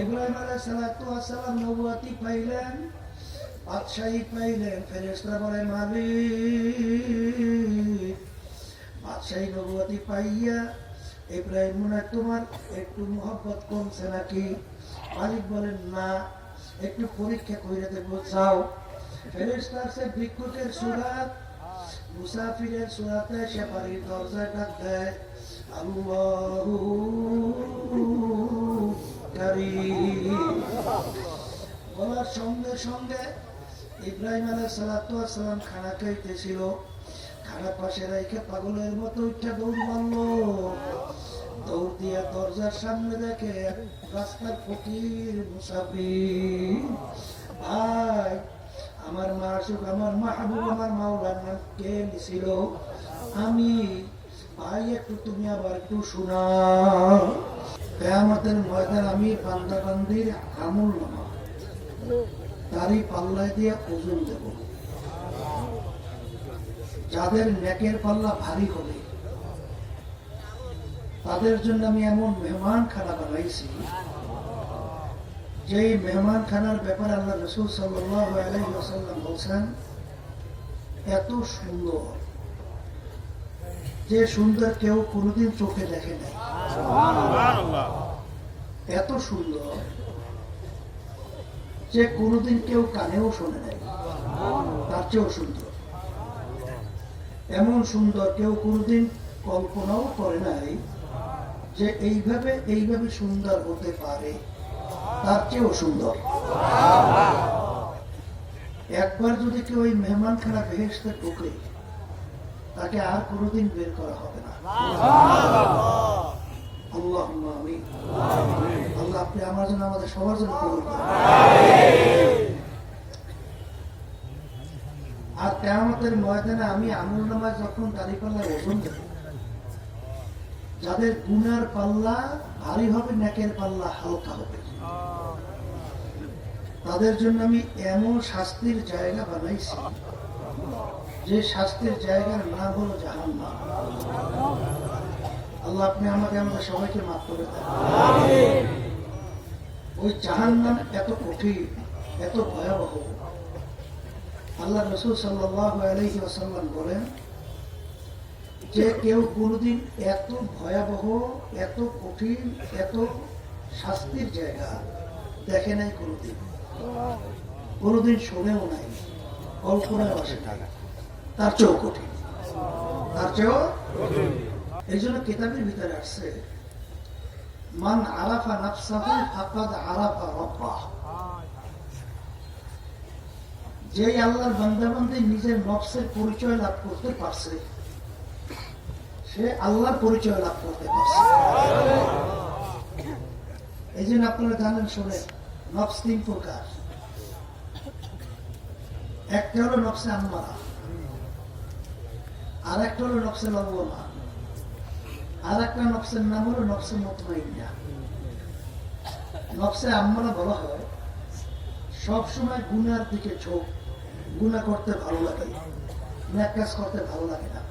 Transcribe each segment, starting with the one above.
ইব্রাহিম আলাইসালাম নবুয়াতি পাইলেন, বাদশাহী পাইলেন ফেরেস্তা বলে, মালিক, বাদশাহী নবুয়াতি পাইয়া ইব্রাহিম মনে তোমার একটু মোহব্বত কমছে নাকি? মালিক বলেন না, একটু পরীক্ষা করে দেবো, যাও। ফেরেস্তার সে ভিক্ষুকের সুরাত, মুসাফিরের সুরাতে সে বাড়ির দরজায় ডাক দেয়, আল্লাহু বলার সঙ্গে সঙ্গে ইব্রাহিম আলাহ সালাম খানা খাইতেছিল। খানার পাশে রেখে পাগলের মতো উঠে দৌড় মারলো। দৌড় দিয়ে দরজার সামনে দেখে রাস্তার ফকির মুসাফির, ভাই, আমার মা মাসুক, আমার মাহবুব, আমার মাওলার নাম কে নিছিল? আমি, ভাই, একটু তুমি আবার একটু শোনাও। কেয়ামতের ময়দান আমি বান্দা বান্দির আমল নামা। তারই পাল্লায় দিয়ে ওজন দেব। যাদের নেকের পাল্লা ভারী হবে, তাদের জন্য আমি এমন মেহমান খানা বানাইছি যে মেহমান খানার ব্যাপারে আল্লাহ রসুল সাল্লাম বলছেন, এত সুন্দর। যে সুন্দর কেউ কোনোদিন চোখে দেখে নাই। এত সুন্দর যে কোনোদিন কেউ কানেও শোনে নাই। তার চেয়েও সুন্দর। এমন সুন্দর কেউ কোনোদিন কল্পনাও করে নাই যে এইভাবে এইভাবে সুন্দর হতে পারে। তার চেয়েও সুন্দর। একবার যদি কেউ ওই মেহমান খানা বেহেসতে ঢুকে তাকে আর কোনোদিন বের করা হবে না। আর ময়দানে আমি আমল নামায় যখন পাল্লায় ওজন দেব। যাদের গুনার পাল্লা ভারী হবে, নেকের পাল্লা হালকা হবে। তাদের জন্য আমি এমন শাস্তির জায়গা বানাইছি, যে শাস্তির জায়গার নাম হলো জাহান্নাম। আল্লাহ আপনি আমাকে আমাদের সবাইকে মাফ করে দেন। ওই জাহান্নাম এত কঠিন এত ভয়াবহ। আল্লাহ রসুল সাল্লাহ আলহি আসাল্লাম বলেন যে কেউ কোনোদিন এত ভয়াবহ এত কঠিন এত শাস্তির জায়গা দেখে নাই কোনোদিন। কোনোদিন শোনেও নাই কল্পনায় আসে নাই। তার চেয়েও কঠিন। তার চেয়েও এই জন্য কেতাবের ভিতরে আসছে, মান আরাফা নাফসাহু ফাকাদ আরাফা রব্বাহ। যে আল্লাহর বান্দাবান্দি নিজের নফসের পরিচয় লাভ করতে পারছে, সে আল্লাহর পরিচয় লাভ করতে পারছে। এই জন্য আপনারা জানেন শুনে নফস তিন প্রকার। একটা হলো নফসে আম্মারা আর একটা হলো নফসে লবমা আর একটা নফসের নাম হলো মতমাইন্না নফসে আম্মারা বলা হয় সবসময় গুনার দিকে করতে ভালো লাগে করতে ভালো লাগে না।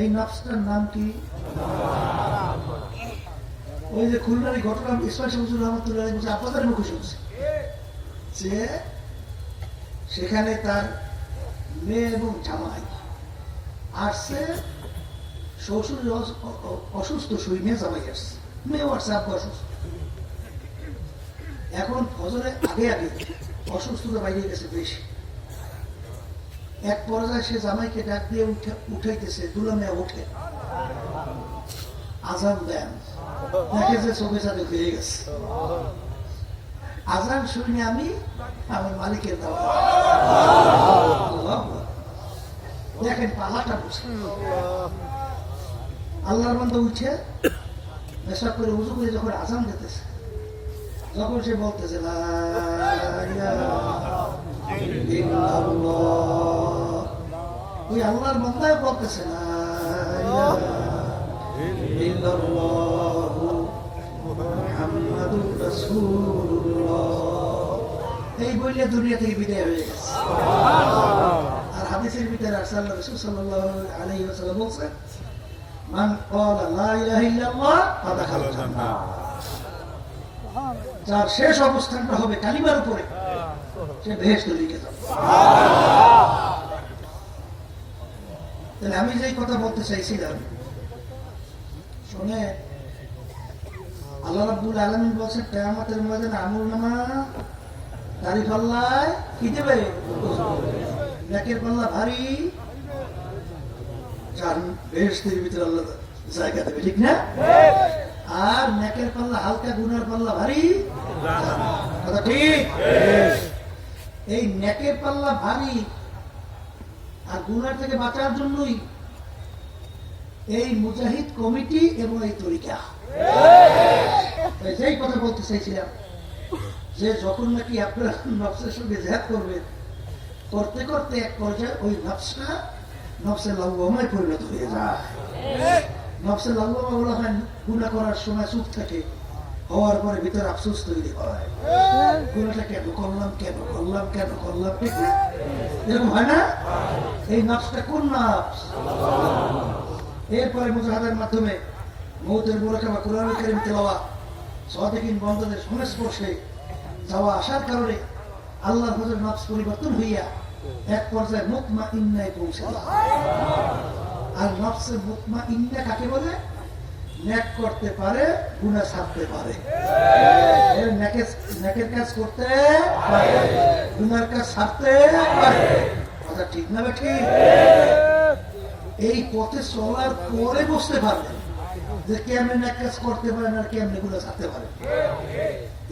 এই নফসটার নাম কি? ওই যে খুলনার ঘটনা আপনাদের মুখে শুনছি। যে সেখানে তার মেয়ে এবং জামাই আসছে শ্বশুর অসুস্থ শুই নিয়ে জামাই আসছে। আসছে আব্বু অসুস্থ এখন ফজরে আগে আগে অসুস্থতা বাইরে গেছে বেশি। এক পর্যায়ে সে জামাইকে ডাক দিয়ে উঠে, উঠাইতেছে দুলামে উঠে আজান দেন। দেখে যে চোখে সাথে হয়ে গেছে। আজান শুনে আমি, আমার মালিকের দেওয়া দেখেন পালাটা বুঝে আল্লাহর বন্ধ উঠে নেশা করে উজু করে যখন আজান দিতেছে যখন সে বলতেছে। ওই আল্লাহর বান্দায় বলতেছে রাসূলুল্লাহ। এই বইলে দুনিয়া থেকে বিদায় হয়ে গেছে আর হাদিসের ভিতরে আছে আল্লাহ রাসূল সাল্লাল্লাহু আলাইহি ওয়াসাল্লাম বলছে যার শেষ অবস্থানটা হবে কালিমার উপরে সে ভেস তৈরিকে তাহলে আমি যে কথা বলতে চাইছিলাম শুনে আল্লাহ রাব্বুল আলামিন বলছেন কিয়ামতের ময়দানে আমল নামা দাড়ি পাল্লায় কি দেবে নেকের পাল্লা ভারী। যার বেহেশতের ভিতরে আল্লাহ জায়গা ঠিক না? আর নেকের পাল্লা, হালকা গুনার পাল্লা, ভারী? কথা ঠিক? এই নেকের পাল্লা ভারী আর গুনার থেকে বাঁচার জন্যই এই মুজাহিদ কমিটি এবং এই তরিকা। যেই কথা বলতে চাইছিলাম, যে যখন নাকি আপনারা নফসের সঙ্গে জেহাদ করবেন করতে করতে এক পর্যায়ে ওই নফসটা পরিণত হয়ে যায় বলা হয় গুণা করার সময় চুপ থাকে হওয়ার পরে ভিতরে আফসোস তৈরি হয়। গুণাটা কেন করলাম কেন করলাম কেন করলাম ঠিক না? এরকম হয় না? এই নফসটা কোন নফস? এরপরে মুজাহাদের মাধ্যমে মৌতের মোড়াকা বা কোরআন করিম তেলাওয়া সহদেকিন বন্ধদের সংস্পর্শে যাওয়া আসার কারণে আল্লাহ হজর নফস পরিবর্তন হইয়া এক পর্যায়ে মুকমা ইন্নায় পৌঁছে আর নফসে মুকমা ইন্না কাকে বলে? ন্যাক করতে পারে গুণা পারে। ন্যাকের- কাজ করতে পারে, গুনার কাজ পারে। কথা ঠিক না ঠিক? এই পথে চলার পরে বুঝতে পারবেন। যে কেমনে ন্যাক কাজ করতে পারেন আর কেমনে গুলো ছাড়তে পারেন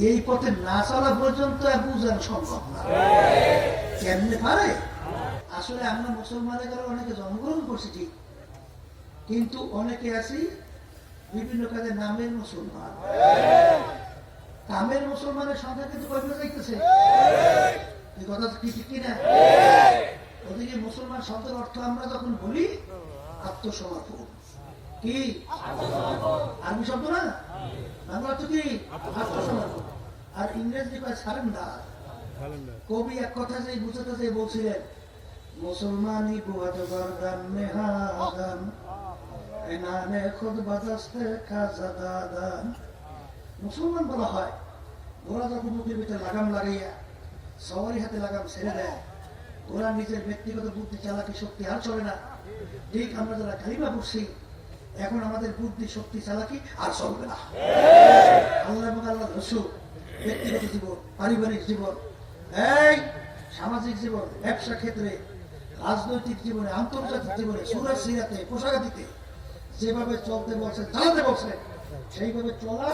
এই পথে না চলা পর্যন্ত বুঝানো সম্ভব না। কেমনে পারে? আসলে আমরা মুসলমানের ঘরে অনেকে জন্মগ্রহণ করছি, ঠিক। কিন্তু অনেকে আছি বিভিন্ন কাজে নামের মুসলমান। নামের মুসলমানের সংখ্যা কিন্তু কমে যাইতেছে? এই কথা কি ঠিক কিনা? ওদিকে মুসলমান শব্দের অর্থ আমরা যখন বলি, আত্মসমর্পণ। কি? আরবি শব্দ না? বাংলা অর্থ কি? আত্মসমর্পণ। আর ইংরেজি কয় সারেন্ডার কবি এক কথা যে বুঝাতে যে বলছিলেন মুসলমানি বুয়াত বারগান নেহাগান এনানে খুদ বাজাস্তে খাজা দাদান। মুসলমান বলা হয় ঘোড়া যখন মুখের ভিতরে লাগাম লাগাইয়া সবারই হাতে লাগাম ছেড়ে দেয় ওরা নিজের ব্যক্তিগত বুদ্ধি চালাকি শক্তি আর চলে না। ঠিক আমরা যারা কালিমা পড়ছি এখন আমাদের বুদ্ধি, শক্তি, চালাকি আর চলবে না। আল্লাহ আল্লাহ রসুল, ব্যক্তিগত জীবন, পারিবারিক জীবন, এই সামাজিক জীবন, ব্যবসা ক্ষেত্রে, রাজনৈতিক জীবনে, আন্তর্জাতিক জীবনে সুরাজ সিরাতে পোশাকাতিতে যেভাবে চলতে বলছে চালাতে বলছে সেইভাবে চলা,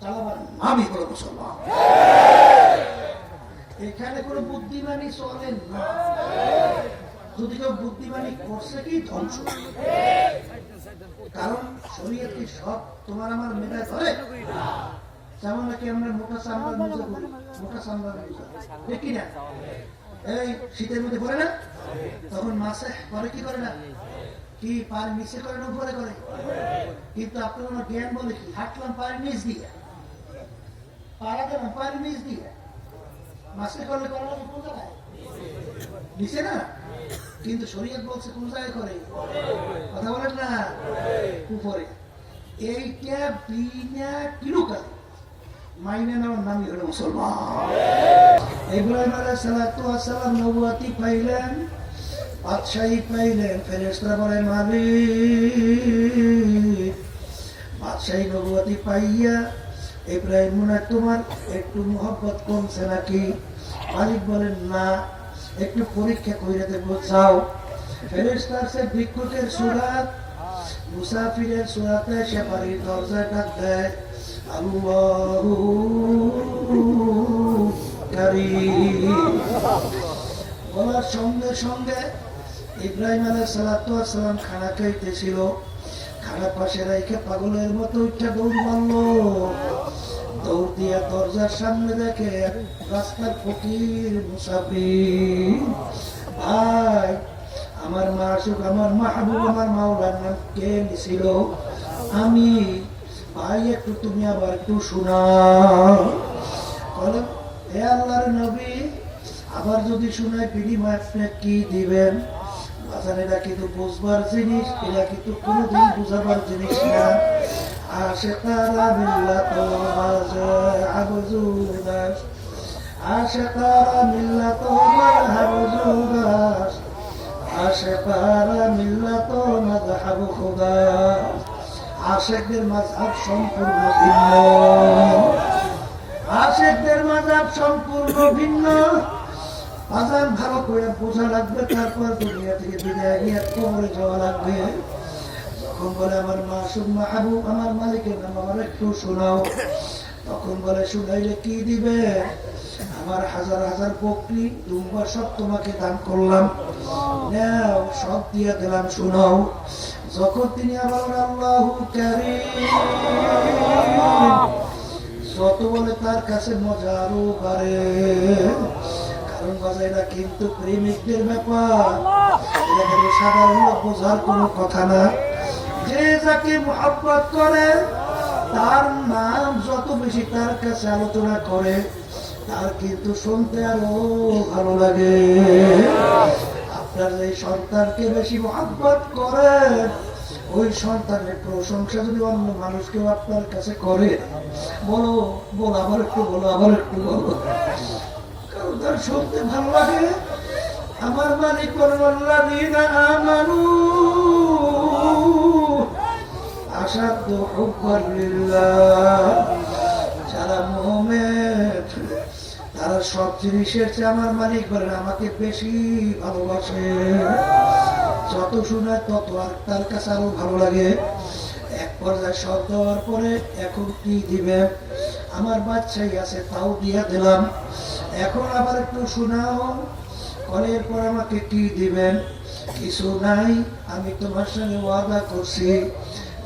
চালাবার নামই হলো মুসলমান। এখানে কোনো বুদ্ধিমানী চলে না। যদি কেউ বুদ্ধিমানী করছে কি, ধ্বংস। কারণ শরীয়ত সব তোমার আমার মেধায় ধরে। যেমন নাকি আমরা মোটা চামড়ার মোজা করি মোটা চামড়ার মোজা দেখি না এই শীতের মধ্যে পড়ে না? তখন মাসে করে কি করে না? কি পায়ের নিচে করে না উপরে করে? কিন্তু আপনার আমার জ্ঞান বলে কি? হাঁটলাম পায়ের নিচ দিয়ে। পাড়া গেলাম পায়ের নিচ দিয়ে। মাসে করলে করা নিচে না? কিন্তু শরীয়ত বলছে কোন জায়গায় করে? কথা বলেন না? উপরে এইটা বিনা কিলুকালে মাইনে পাইলেন, বাদশাহী পাইলেন বাদশাহী পাইয়া মনে তোমার একটু মোহব্বত কমছে নাকি? মালিক বলেন, না। একটু পরীক্ষা করে দেবো, যাও। সুরাত, মুসাফিরের সুরাতে সে বাড়ির দরজায় ডাক বলার সঙ্গে সঙ্গে ইব্রাহিম আলাইহিস সালাতু ওয়াস সালাম খানা খাইতেছিল। খানা পাশে রেখে পাগলের মতো উঠে দৌড় মারলো। দৌড় দরজার সামনে দেখে রাস্তার ফকির ভাই আমার মা আসুক, আমার মাহবুব, আমার মাওলার নাম কে নিছিল? আমি, ভাই, একটু তুমি আবার একটু শোনাও। বলে আল্লাহর নবী, আবার যদি শোনায় বিনিময় আপনি কি দিবেন? বাজার কিন্তু বুঝবার জিনিস, এটা কিন্তু কোনোদিন বুঝাবার জিনিস না। আশেকারা মিল্লাত মাঝে আবজুদাস আশেকারা মিল্লাত মাঝহাবজুদাস আশেকারা মিল্লাত মাযহাব খুদা আশেকদের মাযহাব সম্পূর্ণ ভিন্ন। আশেকদের মাযহাব সম্পূর্ণ ভিন্ন আজান ভালো করে বোঝা লাগবে, তারপর দুনিয়া থেকে বিদায় নিয়ে কবরে যাওয়া লাগবে। তখন বলে আমার মা সুম্মা আবু আমার মালিকের নাম আমার একটু শোনাও। তখন বলে শুনাইলে কি দিবে? আমার হাজার হাজার বকরি দুম্বা সব তোমাকে দান করলাম। নাও সব দিয়ে দিলাম শোনাও। যখন তিনি আবার আল্লাহ যত বলে তার কাছে মজা আরও বাড়ে। কারণ বাজায় না কিন্তু প্রেমিকদের ব্যাপার। সাধারণ বোঝার কোনো কথা না। যাকে মহাব্বত করে, তার নাম যত বেশি তার কাছে আলোচনা করে, তার কিন্তু শুনতে আরও ভালো লাগে। আপনার যে সন্তানকে বেশি মহাব্বত করে, ওই সন্তানের প্রশংসা যদি অন্য মানুষ কেউ আপনার কাছে করে, বলো, বল, আবার একটু বলো, আবার একটু বলো। কারণ তার শুনতে ভালো লাগে। আমার মালিক বললাদিনা আমানু আসাদ্দ হুব্বান লিল্লাহ যারা মুমিন তারা সব জিনিসের চেয়ে আমার মালিক বলেন, আমাকে বেশি ভালোবাসে। যত শুনে তত আর তার কাছে আরও ভালো লাগে। এক পর্যায়ে সব দেওয়ার পরে এখন কি দিবে? আমার বাচ্চাই আছে, তাও দিয়ে দিলাম। এখন আবার একটু শোনাও, কলের পর আমাকে কি দিবেন? কিছু নাই, আমি তোমার সঙ্গে ওয়াদা করছি।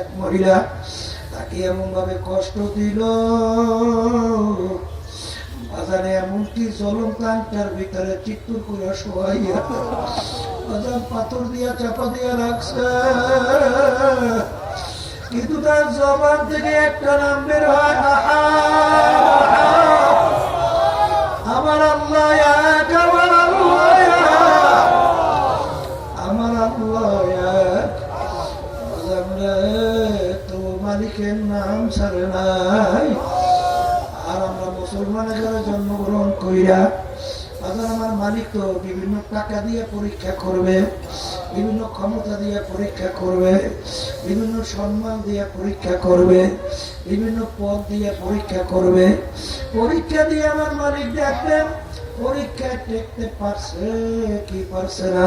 এক মহিলা তাকে কষ্ট দিল। বাজারে এমনকি ভিতরে চিত্তুর করে শোয়াইয়া বাজার পাথর দিয়া চাপা দিয়া রাখছে। কিন্তু তার জবান থেকে একটা নাম বের হয়। আমার আল্লাহ মালিকের নাম ছাড়ে নাই। আর আমরা মুসলমান যারা জন্মগ্রহণ করিয়া আবার আমার মালিক তো বিভিন্ন টাকা দিয়ে পরীক্ষা করবে, বিভিন্ন ক্ষমতা দিয়ে পরীক্ষা করবে, বিভিন্ন সম্মান দিয়ে পরীক্ষা করবে, বিভিন্ন পদ দিয়ে পরীক্ষা করবে। পরীক্ষা দিয়ে আমার মালিক দেখবেন, পরীক্ষায় টেকতে পারছে কি পারছে না।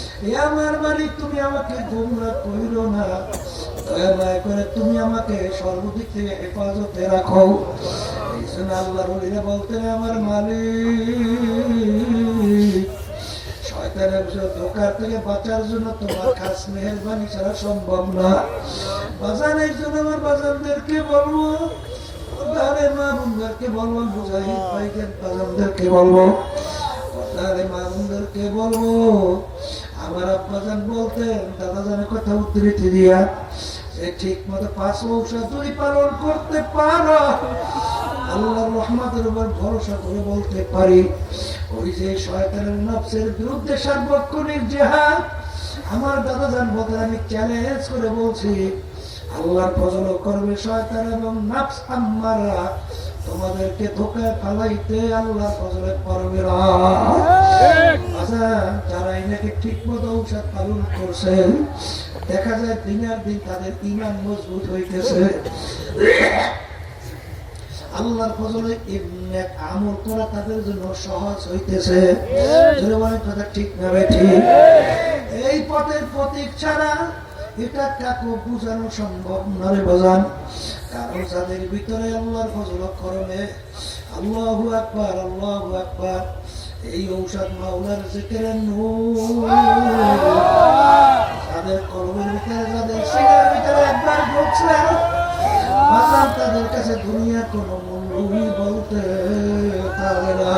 আমার মালিক তুমি আমাকে গোমরা না। করে তুমি আমাকে সর্বদিক হেফাজতে রাখো। এই জন্য আল্লাহ বলিরা বলতেন, আমার মালিক, শয়তানের ধোকার থেকে বাঁচার জন্য তোমার খাস মেহরবানি ছাড়া সম্ভব না। বাজানের জন্য আমার বাজানদেরকে বলব তাহলে মা বোনদেরকে বলব, মুজাহিদ বাজানদেরকে বলব তাহলে মা বোনদেরকে বলব আমার আব্বাজান বলতেন দাদা জানের কথা উদ্ধৃতি দিয়া যে ঠিক মতো পাঁচ ঔষধ যদি পালন করতে পারো, আল্লাহর রহমতের উপর ভরসা করে বলতে পারি। ওই যে শয়তানের নফসের বিরুদ্ধে সার্বক্ষণিক জেহাদ, আমার দাদা জান বলতে আমি চ্যালেঞ্জ করে বলছি, আল্লাহর ফজল করবে শয়তান এবং নফস তোমাদেরকে ধোকায় ফালাইতে আল্লাহর ফজলে পারবে না। আচ্ছা যারা এনাকে ঠিক মতো ঔষধ পালন করছেন দেখা যায় দিনের দিন তাদের ইমান মজবুত হইতেছে। আল্লাহর ফজলে এক আমল করা তাদের জন্য সহজ হইতেছে। কথা ঠিক ভাবে ঠিক? এই পথের প্রতীক ছাড়া এটা কাকু বুঝানো সম্ভব নয় বোঝান। কারণ যাদের ভিতরে আল্লাহর ফজল করবে আল্লাহু আকবার আল্লাহু আকবার। এই ঔষধ মাওলার জিকিরের নূর। কলমের ভিতরে ভিতরে একবার ঢুকছে তাদের কাছে দুনিয়া কোনো মূল্যই বলতে পারে না।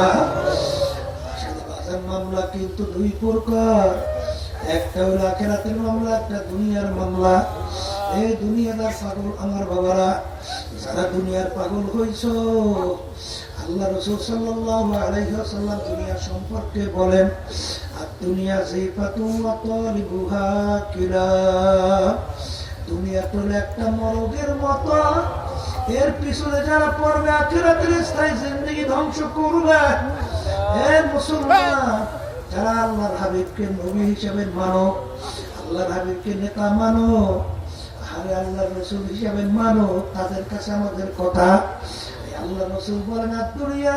মামলা কিন্তু দুই প্রকার। একটা হলো আখেরাতের মামলা, একটা দুনিয়ার মামলা। এই দুনিয়াদার পাগল আমার বাবারা, যারা দুনিয়ার পাগল হইছ, আল্লাহ রসুল সাল্লাল্লাহু আলাইহি ওয়াসাল্লাম দুনিয়া সম্পর্কে বলেন আর দুনিয়া ওয়া তালিবুহা কিরা দুনিয়া তো একটা মরগের মতো। এর পিছনে যারা পড়বে, আখিরাতের স্থায়ী জিন্দগি ধ্বংস করবে। এ মুসলমান, যারা আল্লাহর হাবিবকে নবী হিসেবে মানো, আল্লাহর হাবিবকে নেতা মানো আরে আল্লাহ রসুল হিসাবে মানো, তাদের কাছে আমাদের কথা। আল্লাহ রসুল বলেন আর দুনিয়া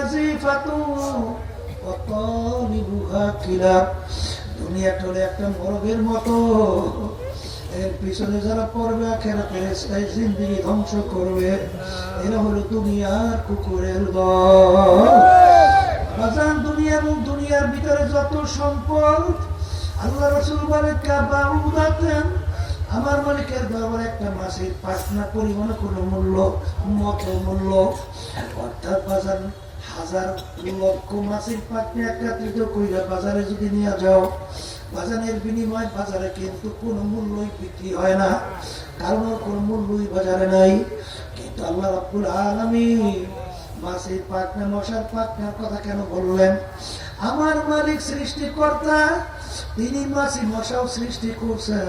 জিন্দিগি ধ্বংস করবে। এরা হলো দুনিয়ার কুকুরের দল। দুনিয়া এবং দুনিয়ার ভিতরে যত সম্পদ আল্লাহ রসুল বলে কাবা উদাতেন আমার মালিকের দরবার একটা মাসের পাঁচনা পরিমাণে কোনো মূল্য, মত মূল্য, অর্থাৎ বাজার হাজার লক্ষ মাসের পাটনি একত্রিত কইরা বাজারে যদি নিয়ে যাও, বাজারের বিনিময় বাজারে কিন্তু কোনো মূল্যই বিক্রি হয় না, কারণ কোনো মূল্যই বাজারে নাই। কিন্তু আল্লাহ রাব্বুল আলামিন মাছের পাকনা মশার পাকনার কথা কেন বললেন? আমার মালিক সৃষ্টিকর্তা, তিনি মাছি মশাও সৃষ্টি করছেন।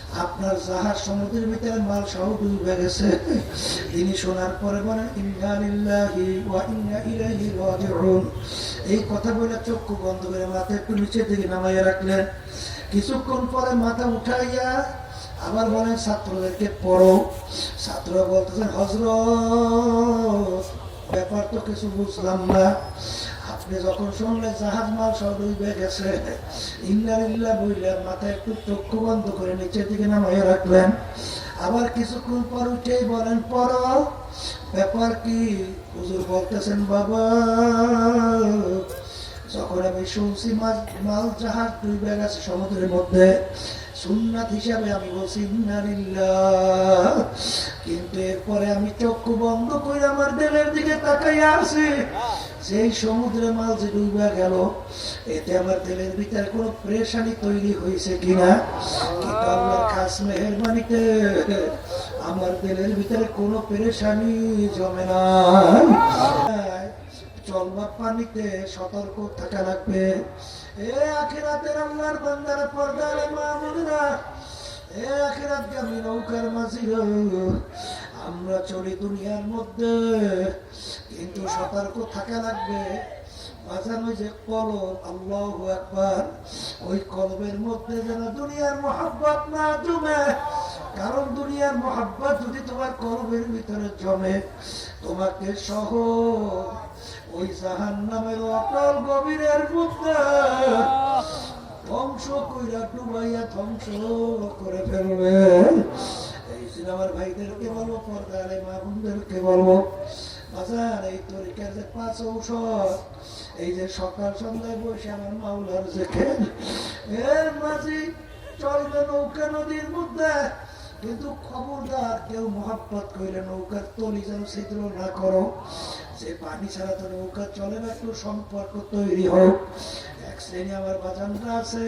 আপনার জাহাজ সমুদ্রের ভিতরে মাল সহ ডুবে গেছে, তিনি শোনার পরে বলেন এই কথা বলে চক্ষু বন্ধ করে মাথা একটু নিচের দিকে নামাইয়া রাখলেন। কিছুক্ষণ পরে মাথা উঠাইয়া আবার বলেন, ছাত্রদেরকে পড়ো। ছাত্ররা বলতেছেন হজরত ব্যাপার তো কিছু বুঝলাম না। আপনি যখন শুনলেন জাহাজ মাল সব ডুবে গেছে ইল্লা বললেন মাথায় একটু চক্ষু বন্ধ করে নিচের দিকে নামাইয়া রাখলেন। আবার কিছুক্ষণ পর উঠেই বলেন পর ব্যাপার কি? হুজুর বলতেছেন, বাবা, যখন আমি শুনছি মাল মাল জাহাজ ডুবে গেছে সমুদ্রের মধ্যে, সুন্নাত হিসাবে আমি বলছি কিন্তু এরপরে আমি চক্ষু বন্ধ করে আমার দেলের দিকে তাকাইয়া আছি। সেই সমুদ্রে মাল যে ডুবে গেল, এতে আমার দেলের ভিতরে কোনো প্রেশানি তৈরি হয়েছে কিনা? কিন্তু আল্লাহর খাস মেহরবানিতে আমার দেলের ভিতরে কোনো পেরেশানি জমে না। চলবার পানিতে সতর্ক থাকা লাগবে। এ আখিরাতের আল্লাহর বান্দার পর্দার মামুনরা এ আখিরাত গামী নৌকার মাঝির আমরা চলি দুনিয়ার মধ্যে, কিন্তু সতর্ক থাকা লাগবে। বাজানো যে কলব আল্লাহ একবার ওই কলবের মধ্যে যেন দুনিয়ার মহাব্বত না জমে। কারণ দুনিয়ার মহাব্বত যদি তোমার কলবের ভিতরে জমে, তোমাকে সহ ওই জাহান নামের অটল গভীরের মধ্যে ধ্বংস কইরা ডুবাইয়া ধ্বংস করে ফেলবে। এই সিনেমার ভাইদেরকে বলব, পর্দার মা বোনদেরকে বলব। বাজার এই তরিকার যে পাঁচ ঔষধ, এই যে সকাল সন্ধ্যায় বসে আমার মাওলার জেখের, এর মাঝে চলবে নৌকা নদীর মধ্যে। কিন্তু খবরদার কেউ মহাব্বত কইলে নৌকার তলি যেন ছিদ্র না করো। যে পানি ছাড়া তো নৌকা চলে না, একটু সম্পর্ক তৈরি হোক। এক শ্রেণি আমার বাজানটা আছে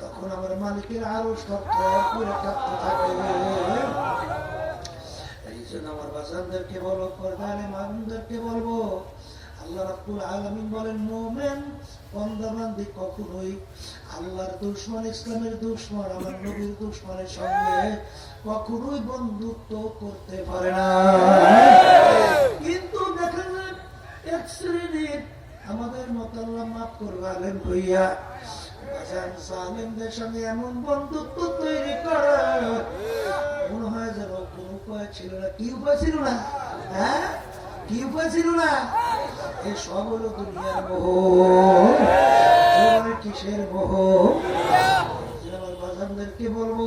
তখন আমার মালিকের আরও থাকে। এই জন্য আমার বাসানদেরকে বলো মানুষদেরকে বলব বন্ধুত্ব করতে পারে না। কিন্তু আমাদের মত আল্লাহ মাফ করবে আলেম হইয়া বাজান সালেমদের সঙ্গে এমন বন্ধুত্ব তৈরি করে। মনে হয় যেন উপায় ছিল না। কি উপায় ছিল না? হ্যাঁ? কি উপায় ছিল না? এই সব হলো দুনিয়ার মোহ। কিসের মোহ? বলব?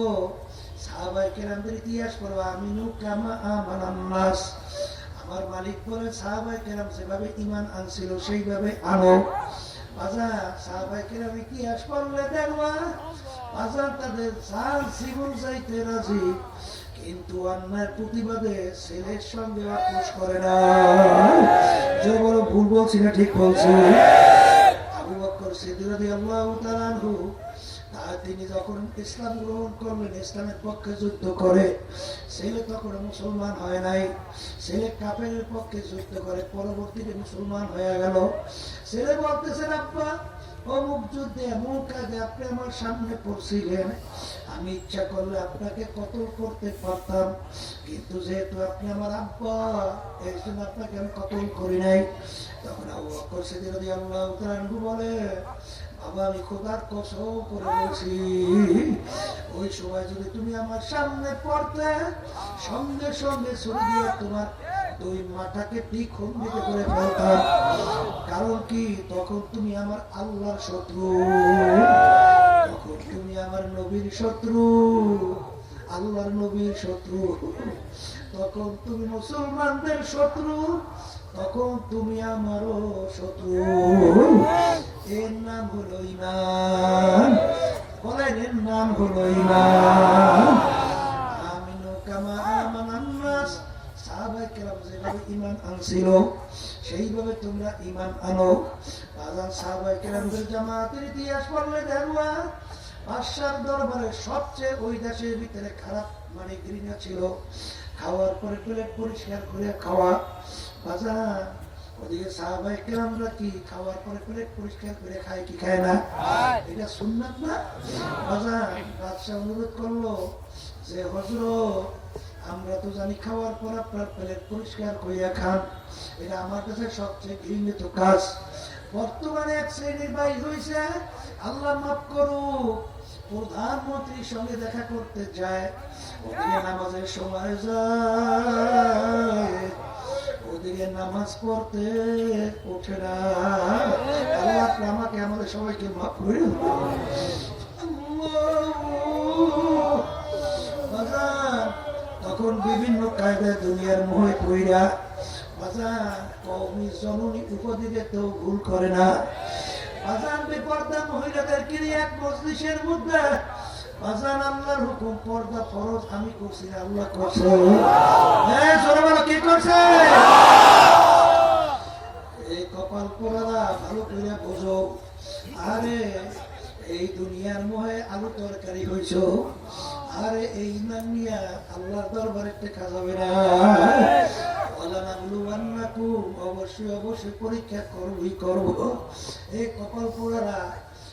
আমিনু আমার মালিক বলে সাহাবাই কেরাম যেভাবে ইমান আনছিল, সেইভাবে আনো। বাজার সাহাবাই কেরাম ইতিহাস করলে দেখবা? বাজার তাদের সার জীবন চাইতে রাজি, কিন্তু অন্যায়ের প্রতিবাদে ছেলের সঙ্গে আপোষ করে না। যে বড় ভুল বলছি না, ঠিক বলছি। আবু বকর সিদ্দিক আল্লাহ আর তিনি যখন ইসলাম গ্রহণ করলেন, ইসলামের পক্ষে যুদ্ধ করে ছেলে তখন মুসলমান হয় নাই। ছেলে কাপের পক্ষে যুদ্ধ করে, পরবর্তীতে মুসলমান হয়ে গেল। ছেলে বলতেছেন, আব্বা, অমুক যুদ্ধে এমন কাজে আপনি আমার সামনে পড়ছিলেন। আমি ইচ্ছা করলে আপনাকে কতল করতে পারতাম। কিন্তু যেহেতু আপনি আমার আব্বা, এই জন্য আপনাকে আমি কতল করি নাই। তখন আবু বকর তাআলা বলে বাবা আমি খোদার কসম করে বলছি ওই সময় যদি তুমি আমার সামনে পড়তে, সঙ্গে সঙ্গে ছুরি দিয়ে তোমার মাথাকে করে কারণ কি? তখন তুমি আমার আল্লাহর শত্রু। তখন তুমি আমার নবীর শত্রু। আল্লাহর নবীর শত্রু। তখন তুমি মুসলমানদের শত্রু। তখন তুমি আমারও শত্রু। এর নাম হলো ইমান বলেন, এর নাম হলো ইমান আমিনু কামা আমানান নাস কেরাম যেভাবে ঈমান আনছিল, সেইভাবে তোমরা ঈমান আনো। বাজার সাহাবায়ে কেরামদের জামাতের ইতিহাস পড়লে দেখবা বাদশার দরবারে সবচেয়ে ওই দেশের ভিতরে খারাপ মানে ঘৃণা ছিল। খাওয়ার পরে প্লেট পরিষ্কার করে খাওয়া। বাজার ওদিকে সাহাবাই কেরামরা কি খাওয়ার পরে প্লেট পরিষ্কার করে খায় কি খায় না? এটা সুন্নাত না? বাজার বাদশাহ অনুরোধ করল যে হজরত আমরা তো জানি খাওয়ার পর আপনার প্লেট পরিষ্কার করিয়া খান। এটা আমার কাছে সবচেয়ে ঘৃণিত কাজ। বর্তমানে এক শ্রেণির বাইর হয়েছে আল্লাহ মাফ করুক প্রধানমন্ত্রীর সঙ্গে দেখা করতে যায়। ওদিকে নামাজের সময় যায়। ওদিকে নামাজ পড়তে ওঠে না। আমাকে, আমাদের সবাইকে মাফ করে তখন বিভিন্ন কায়দায় দুনিয়ার মোহে কইরা বাজার কৌমি জননী উপাধিকে তো ভুল করে না। বাজার বেপর্দা মহিলাদেরকে নিয়ে এক মজলিসের মধ্যে বাজার আল্লাহর হুকুম পর্দা ফরজ আমি করছি আল্লাহ করছে। হ্যাঁ জোরে বলো কে করছে? এই কপাল পোড়ারা ভালো করে বোঝো। আরে এই দুনিয়ার মোহে আলু তরকারি হইছ। আরে এই ইমান নিয়ে আল্লাহর দরবারে টেকা যাবে না। অবশ্যই অবশ্যই পরীক্ষা করবই করব। এই কপাল পোড়ারা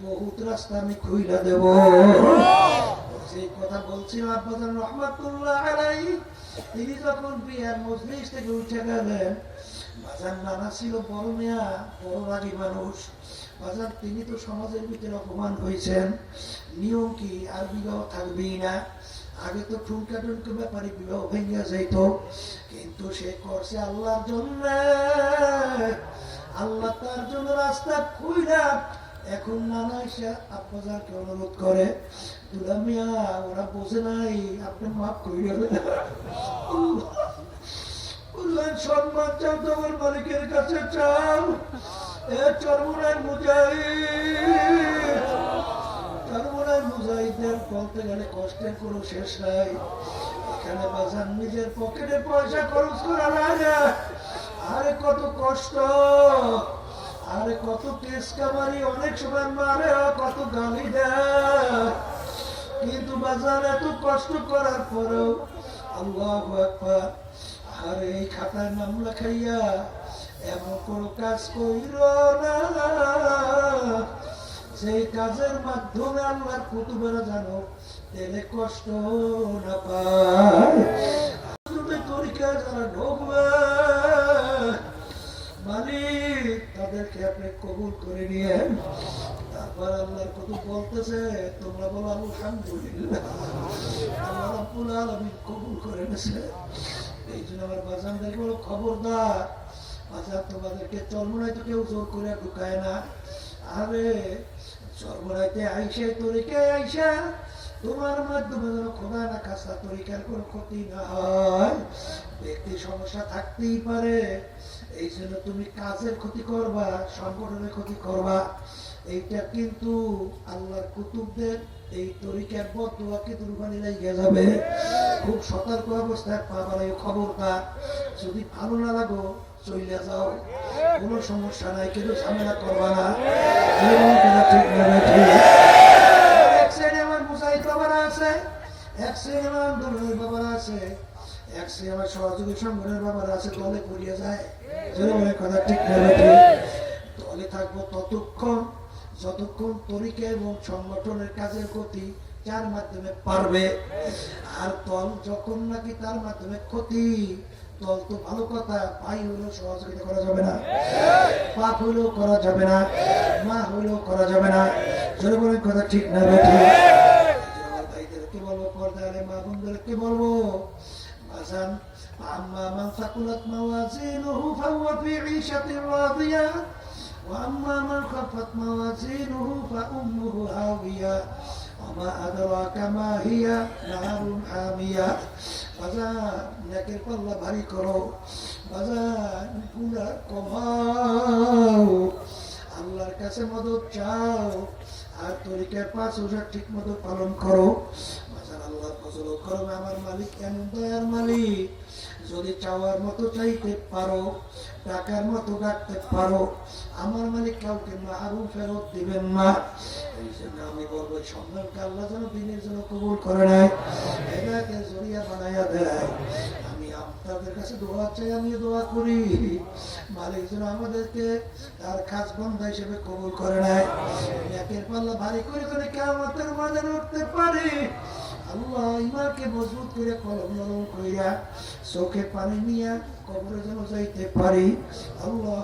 বহুত রাস্তা আমি খুইলা দেব সেই কথা আব্বাজান রহমাতুল্লাহ আলাই তিনি যখন বিয়ার মজলিস থেকে উঠে গেলেন বাজার নানা ছিল বড় মেয়া বড় রাগী মানুষ বাজার তিনি তো সমাজের ভিতরে অপমান হয়েছেন নিয়ম কি আর বিবাহ থাকবেই না আগে তো ঠুনকা টুনকা ব্যাপারে বিবাহ ভেঙে যাইত কিন্তু সে করছে আল্লাহর জন্য আল্লাহ তার জন্য রাস্তা খুইলা এখন নানা এসে আব্বাজানকে অনুরোধ করে দুলা মিয়া, ওরা বোঝে নাই, আপনি মাফ করিয়া বললেন, সম্মান মালিকের কাছে এ চরমুনার চরমুনার বলতে গেলে কষ্টের কোনো শেষ নাই। এখানে বাজার নিজের পকেটে পয়সা খরচ করা লাগে। আরে কত কষ্ট। আরে কত কেস কামারি অনেক সময় মারে, কত গালি দেয়। কিন্তু বাজার এত কষ্ট করার পরেও আল্লাহ একবার আর এই খাতায় নাম লেখাইয়া এমন কোন কাজ কইর না। সেই কাজের মাধ্যমে আল্লাহর কুতুবেরা জানো তেলে কষ্ট না পায়। তরিকা যারা ঢুকবে তাদেরকে আপনি কবুল করে নিয়ে তারপর আল্লাহর কত বলতেছে, তোমরা বলো, আলহামদুলিল্লাহ, আল্লাহ কবুল করে নিয়েছে। এই জন্য আমার বাজানদেরকে বলো, খবরদার বাজার তোমাদেরকে চর্মনাইতে কেউ জোর করে ঢুকায় না। আরে, চর্মনাইতে আইসে তরিকে আইসা তোমার মাধ্যমে যেন খোদা না খাস্তা, তরিকার কোনো ক্ষতি না হয়। ব্যক্তি সমস্যা থাকতেই পারে এই জন্য তুমি কাজের ক্ষতি করবা, সংগঠনের ক্ষতি করবা। এইটা কিন্তু আল্লাহর কুতুবদের এই তরিকার বদুয়া কিন্তু রুবানি লাগিয়ে যাবে। খুব সতর্ক অবস্থায় পাবার এই খবরটা যদি ভালো না লাগো চলে যাও। কোনো সমস্যা নাই কিন্তু ঝামেলা করবা না। ঠিক না আমার মুসাইদ বাবারা আছে, এক শ্রেণি আমার আন্দোলনের বাবারা আছে, এক শ্রেণি আমার সহযোগী সংগঠনের বাবারা আছে, দলে করিয়া যায়। কথা ঠিক দলে থাকব ততক্ষণ, যতক্ষণ তরিকা এবং সংগঠনের কাজের ক্ষতি যার মাধ্যমে পারবে। আর দল যখন নাকি তার মাধ্যমে ক্ষতি, দল তো ভালো কথা ভাই হলেও সহযোগিতা করা যাবে না। পাপ হলেও করা যাবে না। মা হলেও করা যাবে না। জনগণের কথা ঠিক না বেঠি ভাইদেরকে বলব, পর্দারে মা বোনদেরকে বলব, বাজান আম্মা মান সাকুলাত মাওয়াজিনুহু ফাহুয়া ফি ঈশাতির রাদিয়া وأما من خفت موازينه فأمه هاوية وما أدراك ما هي نار حامية বাজান নেকের পাল্লা ভারী করো বাজান পুরা কমাও আল্লাহর কাছে মদত চাও আর তরিকার পাঁচ ওষা ঠিক মতো পালন করো বাজান আল্লাহর ফসল করো আমার মালিক এমন দয়ার মালিক যদি চাওয়ার মতো চাইতে পারো, টাকার মতো ডাকতে পারো, আমার মালিক কাউকে মাহারুম ফেরত দিবেন না। এই জন্য আমি বলব সন্তানকে আল্লাহ যেন দিনের জন্য কবুল করে নেয় এটাকে জড়িয়া বানাইয়া দেয়। আমি আপনাদের কাছে দোয়া চাই আমি দোয়া করি। মালিক যেন আমাদেরকে তার খাস বন্ধা হিসেবে কবুল করে নেয়। একের পাল্লা ভারী করে করে কেমতের মাঝে উঠতে পারি আল্লাহ ইমানকে মজবুত করে, কলম নরম কইরা চোখে পানি নিয়ে কবরে যেন যাইতে পারি। আল্লাহ